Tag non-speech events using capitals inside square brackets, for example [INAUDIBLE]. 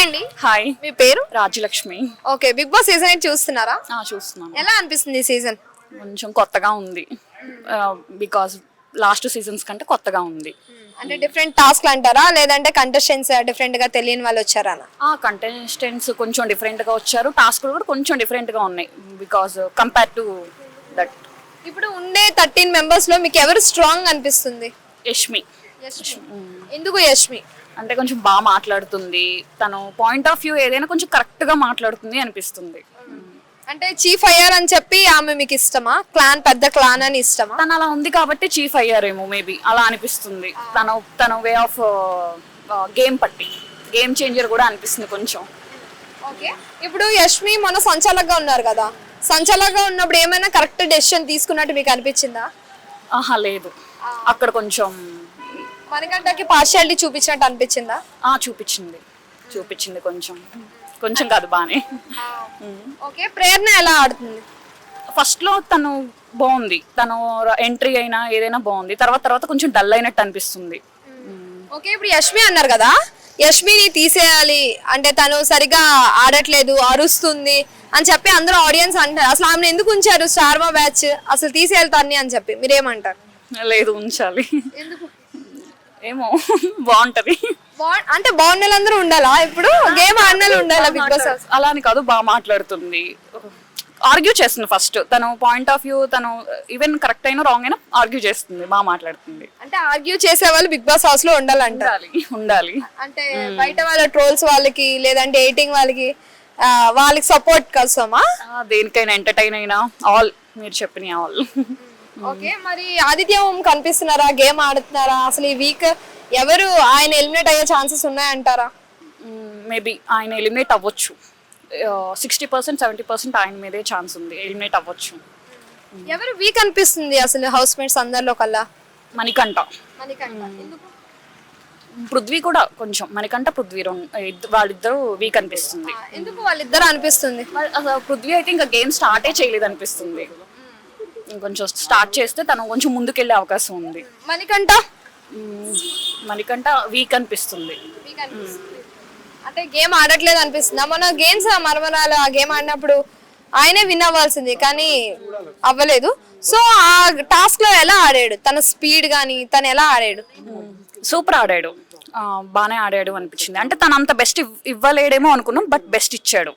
Hi అండి hi మీ పేరు? Rajyalakshmi okay big boss season eight చూస్తున్నారా? చూస్తున్నాను. ఎలా అనిపిస్తుంది ఈ సీజన్ కొంచెం కొత్తగా ఉంది. బికాజ్ లాస్ట్ సీజన్స్ కంటే కొత్తగా ఉంది. అంటే డిఫరెంట్ టాస్క్లు అంటారా? లేదంటే కంటెస్టెంట్స్ డిఫరెంట్గా తెలియని వాళ్ళు వచ్చారా ఆ కంటెస్టెంట్స్ కొంచెం డిఫరెంట్గా వచ్చారు. టాస్క్లు కూడా కొంచెం డిఫరెంట్గా ఉన్నాయి. బికాజ్ కంపేర్ టు దట్ ఇప్పుడు ఉండే థర్టీన్ మెంబర్స్లో మీకు ఎవరు స్ట్రాంగ్ అనిపిస్తుంది? యష్మి. ఎందుకు యష్మి? అంటే కొంచెం బాగా మాట్లాడుతుంది. తను పాయింట్ ఆఫ్ వ్యూ ఏదైనా కొంచెం కరెక్ట్గా మాట్లాడుతుంది అనిపిస్తుంది. అంటే చీఫ్ అయ్యారని చెప్పి ఆమె మీకు ఇష్టమా? క్లాన్ పెద్ద క్లాన్ అని ఇష్టమా? తను అలా ఉంది కాబట్టి చీఫ్ అయ్యారేమో మేబీ అలా అనిపిస్తుంది. తన తన వే ఆఫ్ గేమ్ పట్టి గేమ్ చేంజర్ కూడా అనిపిస్తుంది కొంచెం. ఓకే. ఇప్పుడు యష్మి మొన్న సంచాలకుగా ఉన్నారు కదా. సంచాలకుగా ఉన్నప్పుడు ఏమైనా కరెక్ట్ డెసిషన్ తీసుకున్నట్టు మీకు అనిపించిందా? ఆహా లేదు. అక్కడ కొంచెం మనకంటకి పార్షియాలిటీ చూపించినట్టు అనిపించిందా? ఆ చూపించింది. చూపించింది కొంచెం. కొంచెం కాదు బానే. ఓకే ప్రేరణ ఎలా ఆడుతుంది? ఫస్ట్లో తను బాగుంది తను ఎంట్రీ అయినా ఏదైనా బాగుంది తర్వాత తర్వాత కొంచెం డల్ అయినట్టు అనిపిస్తుంది. ఓకే ఇప్పుడు యష్మి అన్నారు కదా? యష్మిని తీసేయాలి. అంటే తను సరిగా ఆడట్లేదు అరుస్తుంది అని చెప్పి అందరూ ఆడియన్స్ అంటారు అసలు ఆమెను ఎందుకు ఉంచారు? Star Maa batch. అసలు తీసేయాలి తన్ని అని చెప్పి. మీరేమంటారు? లేదు ఉంచాలి. ఏమో [LAUGHS] బాగుంటది. అంటే బాగున్న వాళ్ళందరూ ఉండాలా? ఇప్పుడు గేమ్ ఆడిన ఉండాలా బిగ్ బాస్ హౌస్? అలా అని కాదు బాగా మాట్లాడుతుంది. ఆర్గ్యూ చేస్తుంది ఫస్ట్. తను పాయింట్ ఆఫ్ వ్యూ తను ఈవెన్ కరెక్ట్ అయినా రాంగ్ అయినా ఆర్గ్యూ చేస్తుంది బాగా మాట్లాడుతుంది. అంటే ఆర్గ్యూ చేసే వాళ్ళు బిగ్ బాస్ హౌస్లో ఉండాలంటారు ఉండాలి ఉండాలి. అంటే బయట వాళ్ళ ట్రోల్స్ వాళ్ళకి లేదంటే ఎయిటింగ్ వాళ్ళకి వాళ్ళకి సపోర్ట్ కోసమా? దేనికైనా ఎంటర్టైన్ అయినా ఆల్ మీరు చెప్పిన ఆల్ ఓకే మరి ఆదిత్య ఓం కనిపిస్తున్నారా? గేమ్ ఆడుతున్నారా? అసలు ఈ వీక్ ఎవరు ఆయన ఎలిమినేట్ అయ్యే ఛాన్సెస్ ఉన్నాయంటారా? మేబీ ఆయన ఎలిమినేట్ అవ్వచ్చు. సిక్స్టీ పర్సెంట్ సెవెంటీ పర్సెంట్ ఆయన మీదే ఛాన్స్ ఉంది. ఎలిమినేట్ అవ్వచ్చు. ఎవరు వీక్ అనిపిస్తుంది అసలు హౌస్ మేట్స్ అందరిలో కల్లా? మణికంఠ. పృథ్వీ కూడా కొంచెం మణికంఠ పృథ్వీ వాళ్ళిద్దరూ వీక్ అనిపిస్తుంది. ఎందుకు వాళ్ళిద్దరు అనిపిస్తుంది? పృథ్వీ అయితే ఇంకా గేమ్ స్టార్టే చేయలేదు అనిపిస్తుంది ఇంకొంచెం స్టార్ట్ చేస్తే తను కొంచెం ముందుకెళ్ళే అవకాశం ఉంది. మణికంఠ? మ్మ్, మణికంఠ వీక్ అనిపిస్తుంది. అంటే గేమ్ ఆడట్లేదు అనిపిస్తుంది? మన గేమ్స్ మరమరాలు ఆ గేమ్ ఆడినప్పుడు ఆయనే విన్ అవ్వాల్సింది కానీ అవ్వలేదు. సో ఆ టాస్క్లో ఎలా ఆడాడు? తన స్పీడ్ గానీ తను ఎలా ఆడాడు? సూపర్ ఆడాడు. బాగానే ఆడాడు అనిపించింది. అంటే తను అంత బెస్ట్ ఇవ్వలేడేమో అనుకున్నాం బట్ బెస్ట్ ఇచ్చాడు.